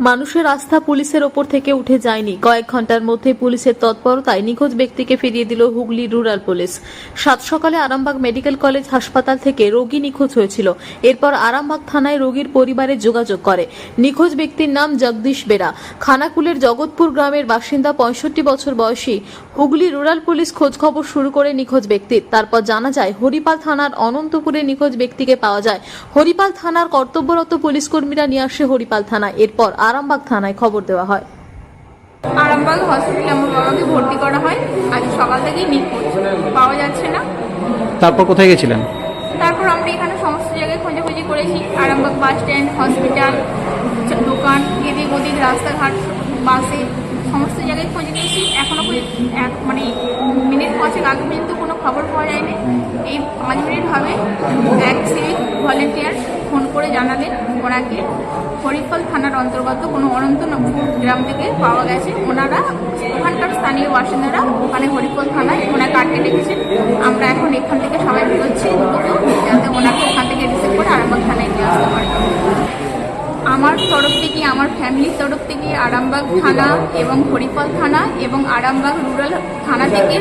মানুষের আস্থা পুলিশের ওপর থেকে উঠে যায়নি। কয়েক ঘণ্টার মধ্যে পুলিশের তৎপরতায় নিখোঁজ ব্যক্তিকে ফিরিয়ে দিল হুগলি রুরাল পুলিশ। সাত সকালে আরামবাগ মেডিকেল কলেজ হাসপাতাল থেকে রোগী নিখোঁজ হয়েছিল। এরপর আরামবাগ থানায় রোগীর পরিবারে যোগাযোগ করে। নিখোঁজ ব্যক্তির নাম জগদীশ বেরা। খানাকুলের জগৎপুর গ্রামের বাসিন্দা পঁয়ষট্টি বছর বয়সী হুগলি রুরাল পুলিশ খোঁজ খবর শুরু করে নিখোঁজ ব্যক্তির তারপর জানা যায়, হরিপাল থানার অনন্তপুরে নিখোঁজ ব্যক্তিকে পাওয়া যায়। হরিপাল থানার কর্তব্যরত পুলিশ কর্মীরা নিয়ে আসে হরিপাল থানায়। এরপর আরামবাগ থানায় খবর দেওয়া হয়। আরামবাগ হসপিটালে আমার বাবাকে ভর্তি করা হয় আজ সকাল থেকেই নিখোঁজ পাওয়া যাচ্ছে না। তারপর কোথায় গেছিলেন? তারপর আমরা এখানে সমস্ত জায়গায় খোঁজাখুঁজি করেছি। আরামবাগ বাস স্ট্যান্ড হসপিটাল দোকান এদিক ওদিক রাস্তাঘাট বাসে সমস্ত জায়গায় খোঁজ নিয়েছি। এখনও পর্যন্ত এক- মানে মিনিট পাঁচেক আগে পর্যন্ত কোনো খবর পাওয়া যায়নি। এই পাঁচ মিনিট হবে এক সিভিক ভলেন্টিয়ার ফোন করে জানালেন ওনাকে। হরিফল থানার অন্তর্গত কোনো অনন্তনপুর গ্রাম থেকে পাওয়া গেছে। ওনারা ওখানকার স্থানীয় বাসিন্দারা ওখানে হরিফল থানায় ওনাকে আটকে রেখেছেন। আমরা এখন এখান থেকে সবাই বেরোচ্ছি। যাতে ওনাকে ওখান থেকে রিসিভ করে আরামবাগ থানায় নিয়ে আসতে পারি। আমার তরফ থেকে, আমার ফ্যামিলির তরফ থেকে আরামবাগ থানা এবং হরিফল থানা এবং আরামবাগ রুরাল থানা থেকে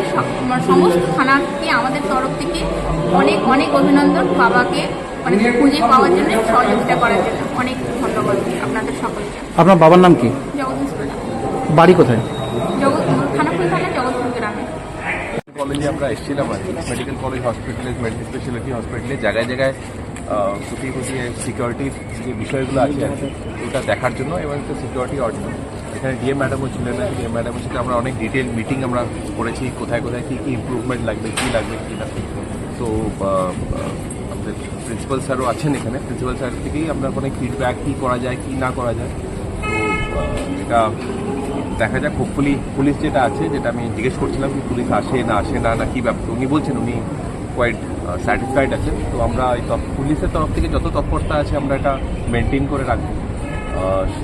সমস্ত থানাকে আমাদের তরফ থেকে অনেক অনেক অভিনন্দন বাবাকে। মানে খুঁজে পাওয়ার জন্য সহযোগিতা করার জন্য। অনেক ধন্যবাদ আপনাদের সকলকে। আপনার বাবার নাম কি? জগদীশ বাড়ি কোথায়? জগৎ থানা জগৎপুর গ্রামে। কলেজে আমরা এসেছিলাম আর মেডিকেল কলেজ হসপিটালে মেডিকেল স্পেশালিটি হসপিটালে জায়গায় জায়গায় কোথায় কোথায় সিকিউরিটির যে বিষয়গুলো আছে আর ওটা দেখার জন্য এবং একটা সিকিউরিটি অডিট এখানে ডিএ ম্যাডামও ছিলেন ডিএ ম্যাডামের সাথে আমরা অনেক ডিটেল মিটিং আমরা করেছি কোথায় কোথায় কী কী ইমপ্রুভমেন্ট লাগবে কী লাগবে কী না। তো আমাদের প্রিন্সিপাল স্যারও আছেন এখানে। প্রিন্সিপাল স্যার থেকেই আমরা অনেক ফিডব্যাক কী করা যায়, কী না করা যায়। তো এটা দেখা যাক। হোপফুলি পুলিশ যেটা আছে, যেটা আমি জিজ্ঞেস করছিলাম কি পুলিশ আসে না আসে না না কী ব্যাপার উনি বলছেন উনি কোয়াইট স্যাটিসফাইড আছেন। তো আমরা এই পুলিশের তরফ থেকে যত তৎপরতা আছে আমরা এটা মেনটেন করে রাখব।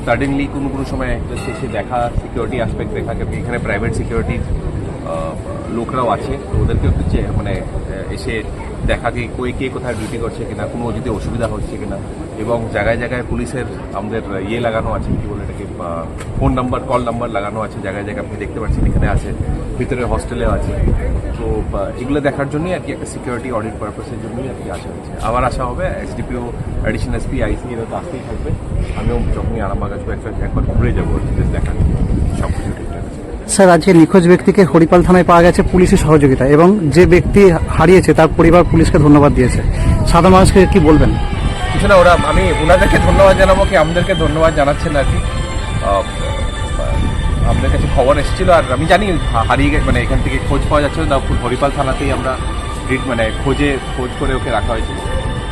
সাডেনলি কোনো কোনো সময় just এসে দেখা সিকিউরিটি অ্যাসপেক্ট দেখা এখানে প্রাইভেট সিকিউরিটি লোকরাও আছে, তো ওদেরকে একটু মানে এসে দেখা কি কই কে কোথায় ডিউটি করছে কিনা, কোনো যদি অসুবিধা হচ্ছে কিনা। এবং জায়গায় জায়গায় পুলিশের আমাদের ইয়ে লাগানো আছে, কি বলে এটাকে ফোন নাম্বার কল নাম্বার লাগানো আছে, জায়গায় জায়গায় আপনি দেখতে পাচ্ছেন, এখানে আছে, ভিতরে হস্টেলেও আছে। তো এগুলো দেখার জন্যই আর কি একটা সিকিউরিটি অডিট পারপাসের জন্যই আর কি আসা হয়েছে আবার আসা হবে এসডিপিও অ্যাডিশনাল এসপি আইসি এরা তো আসতেই থাকবে। আমিও যখনই আরামবাগ আসব, একবার ঘুরে যাব দেখার সব কিছু ঠিকঠাক আছে। স্যার আজকে নিখোঁজ ব্যক্তিকে হরিপাল থানায় পাওয়া গেছে পুলিশের সহযোগিতা এবং যে ব্যক্তি হারিয়েছে তার পরিবার পুলিশকে ধন্যবাদ দিয়েছে। সাধারণ মানুষকে কি বলবেন? না, ওরা, আমি ওনাদেরকে ধন্যবাদ জানাব কি আমাদেরকে ধন্যবাদ জানাচ্ছেন আর কি। আপনাদের কাছে খবর এসেছিল আর আমি জানি হারিয়ে গেছে মানে এখান থেকে খোঁজ পাওয়া যাচ্ছিল না হরিপাল থানাতেই আমরা ট্রিট মানে খোঁজে, খোঁজ করে ওকে রাখা হয়েছিল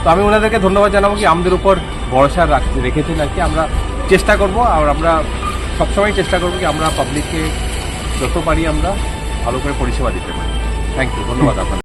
তো আমি ওনাদেরকে ধন্যবাদ জানাব কি আমাদের উপর ভরসা রাখ- রেখেছেন আর কি। আমরা চেষ্টা করব আর আমরা সবসময় চেষ্টা করব কি আমরা পাবলিককে যত পারি আমরা ভালো করে পরিষেবা দিতে পারি। থ্যাংক ইউ ধন্যবাদ আপনাদের।